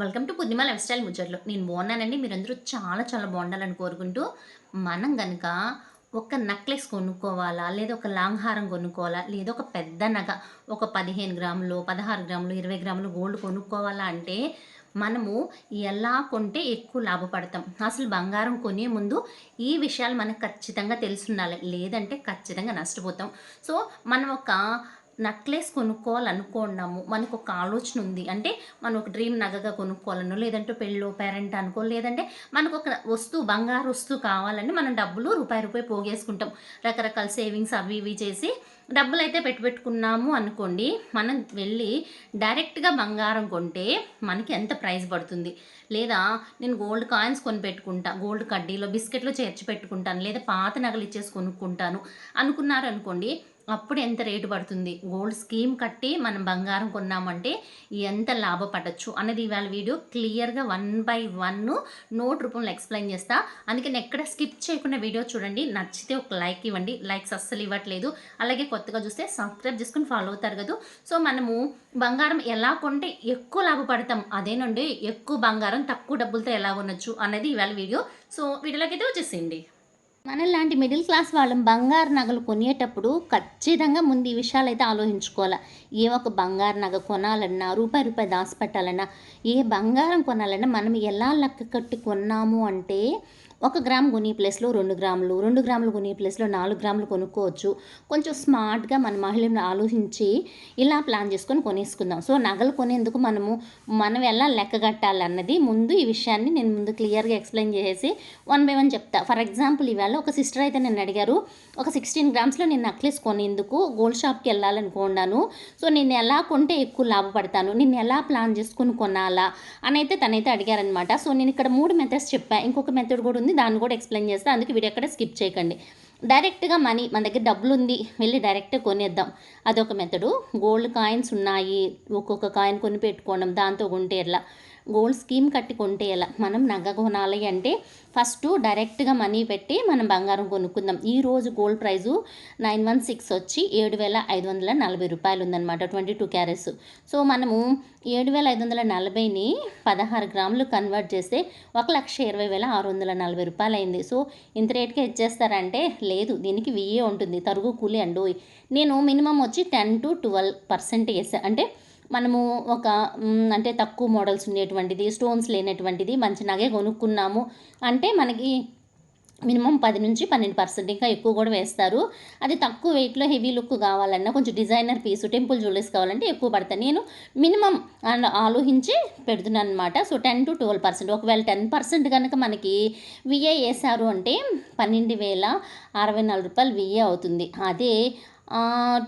Welcome to పుద్దిమ life style ముచ్చట్లు నేను బాగున్నానండి. మీరందరూ చాలా చాలా బాగుండాలని కోరుకుంటూ మనం కనుక ఒక నెక్లెస్ కొనుక్కోవాలా? లేదా ఒక లాంగ్ హారం కొనుక్కోవాలా? లేదా ఒక పెద్ద నగ ఒక పదిహేను గ్రాములు పదహారు గ్రాములు ఇరవై గ్రాములు గోల్డ్ కొనుక్కోవాలా అంటే మనము ఎలా కొంటే ఎక్కువ లాభపడతాం. అసలు బంగారం కొనే ముందు ఈ విషయాలు మనకు ఖచ్చితంగా తెలుసుండాలి లేదంటే ఖచ్చితంగా నష్టపోతాం. సో మనం ఒక నెక్లెస్ కొనుక్కోవాలనుకున్నాము. మనకు ఒక ఆలోచన ఉంది. అంటే మనం ఒక డ్రీమ్ నగగా కొనుక్కోవాలనో లేదంటే పెళ్ళో పేరెంట్ అనుకో లేదంటే మనకు ఒక వస్తువు బంగారు వస్తువు కావాలని మనం డబ్బులు రూపాయి రూపాయి పోగేసుకుంటాం. రకరకాల సేవింగ్స్ అవి ఇవి చేసి డబ్బులు అయితే పెట్టి పెట్టుకున్నాము అనుకోండి మనం వెళ్ళి డైరెక్ట్గా బంగారం కొంటే మనకి ఎంత ప్రైస్ పడుతుంది? లేదా నేను గోల్డ్ కాయిన్స్ కొని పెట్టుకుంటా గోల్డ్ కడ్డీలో బిస్కెట్లో చేర్చి పెట్టుకుంటాను లేదా పాత నగలు ఇచ్చేసి కొనుక్కుంటాను అనుకున్నారు అనుకోండి అప్పుడు ఎంత రేటు పడుతుంది? గోల్డ్ స్కీమ్ కట్టి మనం బంగారం కొన్నామంటే ఎంత లాభపడచ్చు అన్నది ఇవాళ వీడియో క్లియర్గా వన్ బై వన్ నోట్ రూపంలో ఎక్స్ప్లెయిన్ చేస్తా. అందుకే నేను ఎక్కడ స్కిప్ చేయకుండా వీడియో చూడండి. నచ్చితే ఒక లైక్ ఇవ్వండి. లైక్స్ అస్సలు ఇవ్వట్లేదు. అలాగే కొత్తగా చూస్తే సబ్స్క్రైబ్ చేసుకుని ఫాలో అవుతారు కదా. సో మనము బంగారం ఎలా కొంటే ఎక్కువ లాభపడతాం. అదేనండి ఎక్కువ బంగారం తక్కువ డబ్బులతో ఎలా కొనొచ్చు అనేది ఇవాళ వీడియో. సో వీడియోలోకి అయితే వచ్చేసేయండి. మనలాంటి మిడిల్ క్లాస్ వాళ్ళం బంగారు నగలు కొనేటప్పుడు ఖచ్చితంగా ముందు ఈ విషయాలు అయితే ఆలోచించుకోవాలి. ఏ ఒక బంగారు నగ కొనాలన్నా రూపాయి రూపాయి దాచిపెట్టాలన్నా ఏ బంగారం కొనాలన్నా మనం ఎలా లెక్క కట్టి కొన్నాము అంటే ఒక గ్రామ్ గుని ప్లేస్లో రెండు గ్రాములు రెండు గ్రాములు గుని ప్లేస్లో నాలుగు గ్రాములు కొనుక్కోవచ్చు. కొంచెం స్మార్ట్గా మన మహిళలను ఆలోచించి ఇలా ప్లాన్ చేసుకొని కొనేసుకుందాం. సో నగలు కొనేందుకు మనము మనం ఎలా లెక్క కట్టాలన్నది ముందు ఈ విషయాన్ని నేను ముందు క్లియర్గా ఎక్స్ప్లెయిన్ చేసి వన్ బై వన్ చెప్తా. ఫర్ ఎగ్జాంపుల్ ఇవాళ ఒక సిస్టర్ అయితే నన్ను అడిగారు ఒక సిక్స్టీన్ గ్రామ్స్లో నేను నెక్లెస్ కొనేందుకు గోల్డ్ షాప్కి వెళ్ళాలనుకున్నాను. సో నేను ఎలా కొంటే ఎక్కువ లాభపడతాను? నేను ఎలా ప్లాన్ చేసుకుని కొనాలా? అని అయితే తనైతే అడిగారనమాట సో నేను ఇక్కడ మూడు మెథడ్స్ చెప్పాను ఇంకొక మెథడ్ కూడా ఉంది దాన్ని కూడా ఎక్స్ప్లెయిన్ చేస్తాను అందుకే వీడియో ఎక్కడ స్కిప్ చేయకండి. డైరెక్ట్గా మనీ మన దగ్గర డబ్బులు ఉంది వెళ్ళి డైరెక్ట్గా కొనేద్దాం. అదొక మెథడు. గోల్డ్ కాయిన్స్ ఉన్నాయి ఒక్కొక్క కాయిన్ కొని పెట్టుకోవడం దాంతో కొంటే ఎలా గోల్డ్ స్కీమ్ కట్టి కొంటే ఎలా? మనం నగ కొనాలి అంటే ఫస్ట్ డైరెక్ట్గా మనీ పెట్టి మనం బంగారం కొనుక్కుందాం. ఈ రోజు gold price nine one six వచ్చి ఏడు వేల ఐదు వందల నలభై రూపాయలు ఉందన్నమాట ట్వంటీ టూ క్యారెట్స్. సో మనము ఏడు వేల ఐదు వందల నలభైని పదహారు గ్రాములు కన్వర్ట్ చేస్తే ఒక లక్ష ఇరవై వేల ఆరు వందల నలభై రూపాయలు అయింది సో ఇంత రేట్గా ఇచ్చేస్తారంటే లేదు దీనికి వెయ్యే ఉంటుంది తరుగు కూలి అండు నేను మినిమం వచ్చి టెన్ టు ట్వెల్వ్ పర్సెంట్ వేసా అంటే మనము ఒక అంటే తక్కువ మోడల్స్ ఉండేటువంటిది స్టోన్స్ లేనటువంటిది మంచి నగే కొనుక్కున్నాము. అంటే మనకి మినిమం పది నుంచి పన్నెండు పర్సెంట్ ఇంకా ఎక్కువ కూడా వేస్తారు. అది తక్కువ వెయిట్లో హెవీ లుక్ కావాలన్నా కొంచెం డిజైనర్ పీస్ టెంపుల్ జ్యువెలరీస్ కావాలంటే ఎక్కువ పడతాను నేను మినిమం అండ్ ఆలోచించి పెడుతున్నాను అనమాట so ten to twelve percent. ఒకవేళ టెన్ పర్సెంట్ కనుక మనకి విఏ వేసారు అంటే పన్నెండు వేల అరవై నాలుగు రూపాయలు విఏ అవుతుంది. అదే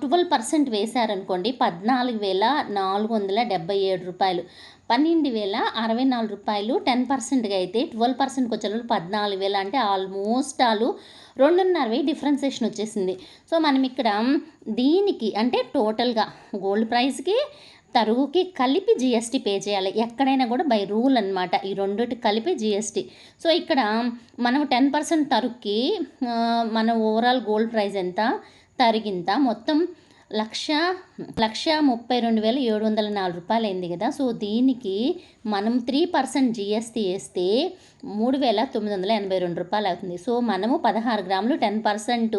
ట్వెల్వ్ పర్సెంట్ వేశారనుకోండి పద్నాలుగు వేల నాలుగు వందల డెబ్బై ఏడు రూపాయలు. పన్నెండు వేల అరవై నాలుగు రూపాయలు టెన్ పర్సెంట్గా అయితే ట్వెల్వ్ పర్సెంట్కి వచ్చేటప్పుడు పద్నాలుగు వేల అంటే ఆల్మోస్ట్ ఆలు రెండున్నర వెయ్యి డిఫరెన్సేషన్ వచ్చేసింది. సో మనం ఇక్కడ దీనికి అంటే టోటల్గా గోల్డ్ ప్రైస్కి తరుగుకి కలిపి జిఎస్టీ పే చేయాలి. ఎక్కడైనా కూడా బై రూల్ అనమాట ఈ రెండుటి కలిపి జిఎస్టీ. సో ఇక్కడ మనం టెన్ పర్సెంట్ తరుగుకి మన ఓవరాల్ గోల్డ్ ప్రైస్ ఎంత? తరిగింత మొత్తం లక్ష లక్ష ముప్పై రెండు వేల ఏడు వందల నాలుగు రూపాయలు అయింది కదా. సో దీనికి మనం త్రీ పర్సెంట్ జిఎస్టీ వేస్తే మూడు వేల తొమ్మిది వందల ఎనభై రెండు రూపాయలు అవుతుంది. సో మనము పదహారు గ్రాములు టెన్ పర్సెంట్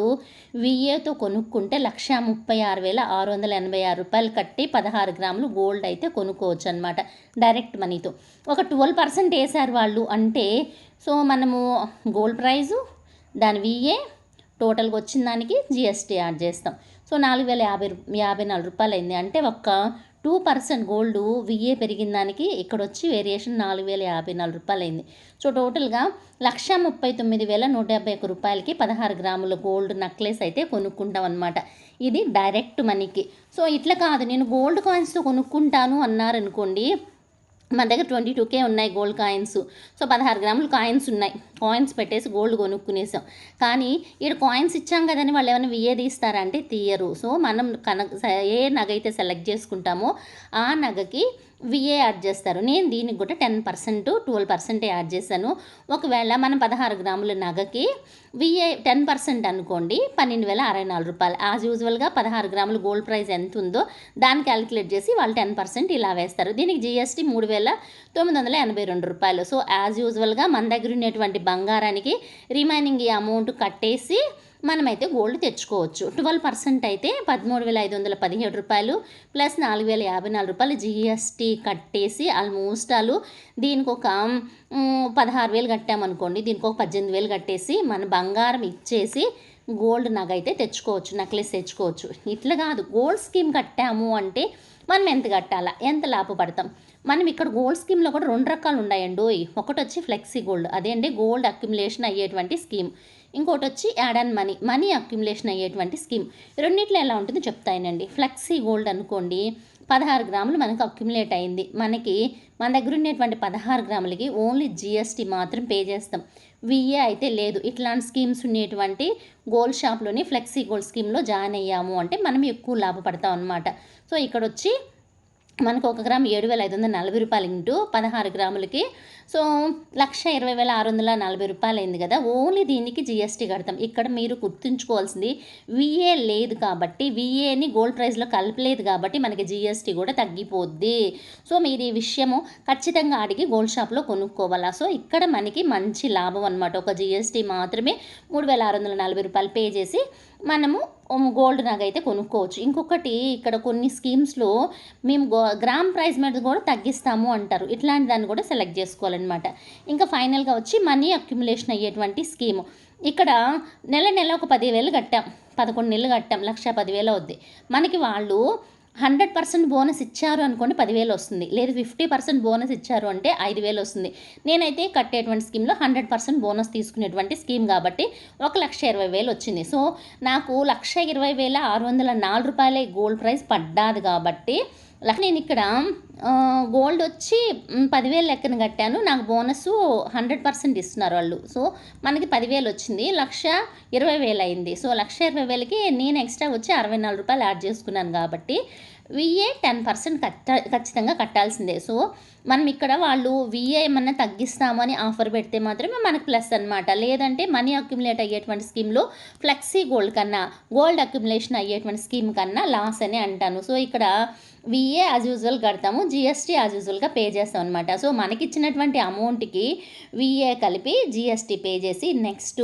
విఏతో కొనుక్కుంటే లక్ష ముప్పై ఆరు వేల ఆరు వందల ఎనభై ఆరు రూపాయలు కట్టి పదహారు గ్రాములు గోల్డ్ అయితే కొనుక్కోవచ్చు అనమాట డైరెక్ట్ మనీతో ఒక ట్వెల్వ్ పర్సెంట్ వేశారు వాళ్ళు అంటే సో మనము గోల్డ్ ప్రైజు దాని విఏ టోటల్గా వచ్చిన దానికి జిఎస్టీ యాడ్ చేస్తాం. సో నాలుగు వేల యాభై రూ- యాభై నాలుగు రూపాయలు అయింది అంటే ఒక్క టూ పర్సెంట్ గోల్డ్ విఏ పెరిగిన దానికి ఇక్కడ వచ్చి వేరియేషన్ నాలుగు వేల యాభై నాలుగు రూపాయలు అయింది సో టోటల్గా లక్ష ముప్పై తొమ్మిది వేల నూట యాభై ఒక్క రూపాయలకి పదహారు గ్రాముల గోల్డ్ నక్లెస్ అయితే కొనుక్కుంటాం అనమాట ఇది డైరెక్ట్ మనీకి. సో ఇట్లా కాదు. నేను గోల్డ్ కాయిన్స్తో కొనుక్కుంటాను అన్నారనుకోండి మన దగ్గర ట్వంటీ టూకే ఉన్నాయి గోల్డ్ కాయిన్స్. సో పదహారు గ్రాములు కాయిన్స్ ఉన్నాయి. కాయిన్స్ పెట్టేసి గోల్డ్ కొనుక్కునేసాం. కానీ ఇక్కడ కాయిన్స్ ఇచ్చాం కదని వాళ్ళు ఏమైనా విఏ తీస్తారంటే తీయరు. సో మనం కన ఏ నగ అయితే సెలెక్ట్ చేసుకుంటామో ఆ నగకి విఏ యాడ్ చేస్తారు. నేను దీనికి కూడా ten percent twelve percent add చేశాను. ఒకవేళ మనం పదహారు గ్రాముల నగకి విఏ టెన్ పర్సెంట్ అనుకోండి పన్నెండు వేల అరవై నాలుగు రూపాయలు. యాజ్ యూజువల్గా పదహారు గ్రాముల గోల్డ్ ప్రైస్ ఎంత ఉందో దాన్ని క్యాలిక్యులేట్ చేసి వాళ్ళు టెన్ పర్సెంట్ ఇలా వేస్తారు. దీనికి జిఎస్టీ మూడు వేల తొమ్మిది వందల ఎనభై రెండు రూపాయలు. సో యాజ్ యూజువల్గా మన దగ్గర ఉన్నటువంటి బంగారానికి రిమైనింగ్ ఈ అమౌంట్ కట్టేసి మనమైతే గోల్డ్ తెచ్చుకోవచ్చు. ట్వెల్వ్ పర్సెంట్ అయితే పదమూడు వేల ఐదు వందల పదిహేడు రూపాయలు ప్లస్ నాలుగు వేల యాభై నాలుగు రూపాయలు జిఎస్టీ కట్టేసి ఆల్మోస్ట్ వాళ్ళు దీనికి ఒక పదహారు వేలు కట్టామనుకోండి దీనికి ఒక పద్దెనిమిది వేలు కట్టేసి మన బంగారం ఇచ్చేసి గోల్డ్ నగ అయితే తెచ్చుకోవచ్చు నెక్లెస్ తెచ్చుకోవచ్చు. ఇట్లా కాదు గోల్డ్ స్కీమ్ కట్టాము అంటే మనం ఎంత కట్టాలా? ఎంత లాభపడతాం? మనం ఇక్కడ గోల్డ్ స్కీమ్లో కూడా రెండు రకాలు ఉన్నాయండి ఒకటి వచ్చి ఫ్లెక్సీ గోల్డ్ అదే అండి గోల్డ్ అక్యుములేషన్ అయ్యేటువంటి స్కీమ్ ఇంకోటి వచ్చి add and money money accumulation అయ్యేటువంటి స్కీమ్ రెండిట్లో ఎలా ఉంటుందో చెప్తాయనండి. ఫ్లెక్సీ గోల్డ్ అనుకోండి పదహారు గ్రాములు మనకు అక్యుములేట్ అయింది. మనకి మన దగ్గర ఉన్నటువంటి పదహారు గ్రాములకి ఓన్లీ జిఎస్టీ మాత్రం పే చేస్తాం. విఏ అయితే లేదు. ఇట్లాంటి స్కీమ్స్ ఉండేటువంటి గోల్డ్ షాప్లోని ఫ్లెక్సీ గోల్డ్ స్కీమ్లో జాయిన్ అయ్యాము అంటే మనం ఎక్కువ లాభపడతాం అనమాట సో ఇక్కడ వచ్చి మనకు ఒక గ్రామ్ ఏడు వేల ఐదు వందల నలభై రూపాయలు ఇంటూ పదహారు గ్రాములకి సో లక్ష ఇరవై వేల ఆరు వందల నలభై రూపాయలు అయింది కదా. ఓన్లీ దీనికి జిఎస్టీ కడతాం. ఇక్కడ మీరు గుర్తుంచుకోవాల్సింది విఏ లేదు కాబట్టి విఏని గోల్డ్ ప్రైస్లో కలపలేదు కాబట్టి మనకి జిఎస్టీ కూడా తగ్గిపోద్ది. సో మీరు ఈ విషయము ఖచ్చితంగా అడిగి గోల్డ్ షాప్లో కొనుక్కోవాలా. సో ఇక్కడ మనకి మంచి లాభం అనమాట ఒక జిఎస్టీ మాత్రమే మూడు వేల ఆరు వందల నలభై రూపాయలు పే చేసి మనము గోల్డ్ నగ అయితే కొనుక్కోవచ్చు. ఇంకొకటి ఇక్కడ కొన్ని స్కీమ్స్లో మేము గో గ్రామ్ ప్రైస్ మీద కూడా తగ్గిస్తాము అంటారు. ఇట్లాంటి దాన్ని కూడా సెలెక్ట్ చేసుకోవాలన్నమాట ఇంకా ఫైనల్గా వచ్చి మనీ అక్యుములేషన్ అయ్యేటువంటి స్కీము. ఇక్కడ నెల నెల ఒక పదివేలు కట్టాం. పదకొండు నెలలు కట్టాం. లక్ష పదివేలు అవుద్ది. మనకి వాళ్ళు హండ్రెడ్ పర్సెంట్ బోనస్ ఇచ్చారు అనుకోండి పదివేలు వస్తుంది. లేదు ఫిఫ్టీ పర్సెంట్ బోనస్ ఇచ్చారు అంటే ఐదు వేలు వస్తుంది. నేనైతే కట్టేటువంటి స్కీమ్లో హండ్రెడ్ పర్సెంట్ బోనస్ తీసుకునేటువంటి స్కీమ్ కాబట్టి ఒక లక్ష ఇరవై వేలు వచ్చింది. సో నాకు లక్ష ఇరవై వేల ఆరు వందల నాలుగు రూపాయలే గోల్డ్ ప్రైస్ పడ్డాది కాబట్టి నేను ఇక్కడ గోల్డ్ వచ్చి పదివేలు లెక్కన కట్టాను. నాకు బోనస్ హండ్రెడ్ పర్సెంట్ ఇస్తున్నారు వాళ్ళు. సో మనకి పదివేలు వచ్చింది. లక్ష ఇరవై వేలు అయింది. సో లక్ష ఇరవై వేలకి నేను ఎక్స్ట్రా వచ్చి అరవై నాలుగు రూపాయలు యాడ్ చేసుకున్నాను కాబట్టి విఏ టెన్ పర్సెంట్ కట్ట ఖచ్చితంగా కట్టాల్సిందే. సో మనం ఇక్కడ వాళ్ళు విఏ ఏమన్నా తగ్గిస్తాము అని ఆఫర్ పెడితే మాత్రమే మనకు ప్లస్ అనమాట లేదంటే మనీ అక్యుములేట్ అయ్యేటువంటి స్కీమ్లో ఫ్లెక్సీ గోల్డ్ కన్నా గోల్డ్ అక్యుములేషన్ అయ్యేటువంటి స్కీమ్ కన్నా లాస్ అని అంటాను. సో ఇక్కడ విఏ యాజ్ యూజువల్ కడతాము జిఎస్టీ యాజ్ యూజువల్గా పే చేస్తాం అనమాట సో మనకి ఇచ్చినటువంటి అమౌంట్కి విఏ కలిపి జిఎస్టీ పే చేసి నెక్స్ట్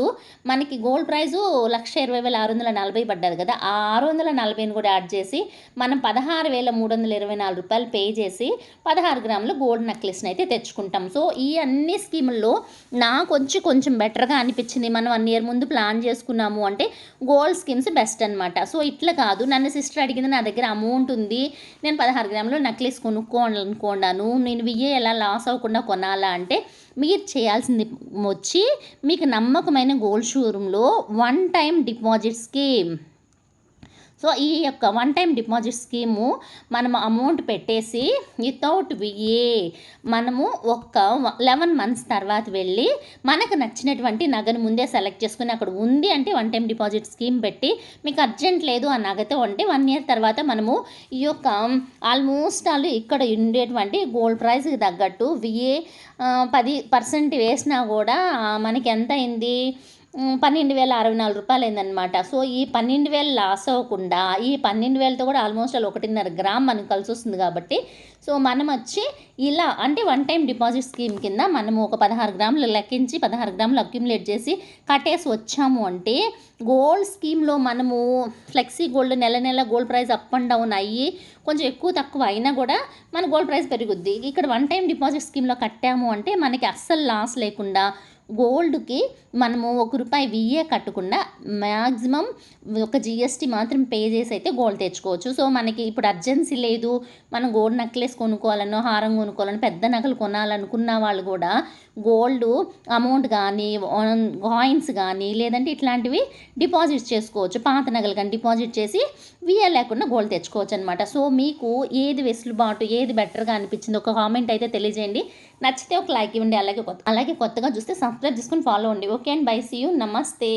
మనకి గోల్డ్ ప్రైజు లక్ష ఇరవై వేల ఆరు వందల నలభై పడ్డది కదా. ఆ ఆరు వందల నలభైని కూడా యాడ్ చేసి మనం పదహారు వేల మూడు వందల ఇరవై నాలుగు రూపాయలు పే చేసి పదహారు గ్రాములు గోల్డ్ నెక్లెస్ని అయితే తెచ్చుకుంటాం. సో ఈ అన్ని స్కీముల్లో నాకు వచ్చి కొంచెం బెటర్గా అనిపించింది. మనం వన్ ఇయర్ ముందు ప్లాన్ చేసుకున్నాము అంటే గోల్డ్ స్కీమ్స్ బెస్ట్ అనమాట సో ఇట్లా కాదు. నన్ను సిస్టర్ అడిగింది నా దగ్గర అమౌంట్ ఉంది. నేను పదహారు గ్రాములు నెక్లెస్ కొనుక్కోవాలనుకున్నాను నేను వియ్యే ఎలా లాస్ అవ్వకుండా కొనాలా? అంటే మీరు చేయాల్సింది వచ్చి మీకు నమ్మకమైన గోల్డ్ షోరూంలో one time deposit scheme so ఈ యొక్క వన్ టైం డిపాజిట్ స్కీము మనం అమౌంట్ పెట్టేసి వితౌట్ విఏ మనము ఒక్క లెవెన్ మంత్స్ తర్వాత వెళ్ళి మనకు నచ్చినటువంటి నగను ముందే సెలెక్ట్ చేసుకుని అక్కడ ఉంది అంటే వన్ టైం డిపాజిట్ స్కీమ్ పెట్టి మీకు అర్జెంట్ లేదు ఆ నగతో ఉంటే వన్ ఇయర్ తర్వాత మనము ఈ యొక్క um, ఆల్మోస్ట్ ఆల్ ఇక్కడ ఉండేటువంటి గోల్డ్ ప్రైస్కి తగ్గట్టు విఏ uh, పది పర్సెంట్ వేసినా కూడా uh, మనకి ఎంత అయింది? పన్నెండు వేల అరవై నాలుగు రూపాయలు అయిందనమాట సో ఈ పన్నెండు వేలు లాస్ అవ్వకుండా ఈ పన్నెండు వేలతో కూడా ఆల్మోస్ట్ అలా ఒకటిన్నర గ్రామ్ మనకు కలిసి వస్తుంది కాబట్టి సో మనం వచ్చి ఇలా అంటే వన్ టైం డిపాజిట్ స్కీమ్ కింద మనము ఒక పదహారు గ్రాములు లెక్కించి పదహారు గ్రాములు అక్యుములేట్ చేసి కట్టేసి వచ్చాము అంటే గోల్డ్ స్కీమ్లో మనము ఫ్లెక్సీ గోల్డ్ నెల నెల gold price up and down అయ్యి కొంచెం ఎక్కువ తక్కువ అయినా కూడా మన గోల్డ్ ప్రైస్ పెరుగుద్ది. ఇక్కడ వన్ టైం డిపాజిట్ స్కీమ్లో కట్టాము అంటే మనకి అస్సలు లాస్ లేకుండా గోల్డ్కి మనము ఒక రూపాయి విఏ కట్టకుండా మ్యాక్సిమం ఒక జిఎస్టీ మాత్రం పే చేసి అయితే గోల్డ్ తెచ్చుకోవచ్చు. సో మనకి ఇప్పుడు అర్జెన్సీ లేదు మనం గోల్డ్ నెక్లెస్ కొనుక్కోవాలనో హారం కొనుక్కోవాలని పెద్ద నగలు కొనాలనుకున్న వాళ్ళు కూడా గోల్డ్ అమౌంట్ కానీ కాయిన్స్ కానీ లేదంటే ఇట్లాంటివి డిపాజిట్ చేసుకోవచ్చు. పాత నగలు కానీ డిపాజిట్ చేసి విఏ లేకుండా గోల్డ్ తెచ్చుకోవచ్చు అనమాట సో మీకు ఏది వెసులుబాటు ఏది బెటర్గా అనిపించింది? ఒక కామెంట్ అయితే తెలియజేయండి. నచ్చితే ఒక లైక్ ఇవ్వండి అలాగే కొత్త అలాగే కొత్తగా చూస్తే సబ్స్క్రైబ్ చేసుకుని ఫాలో అండి okay and bye see you నమస్తే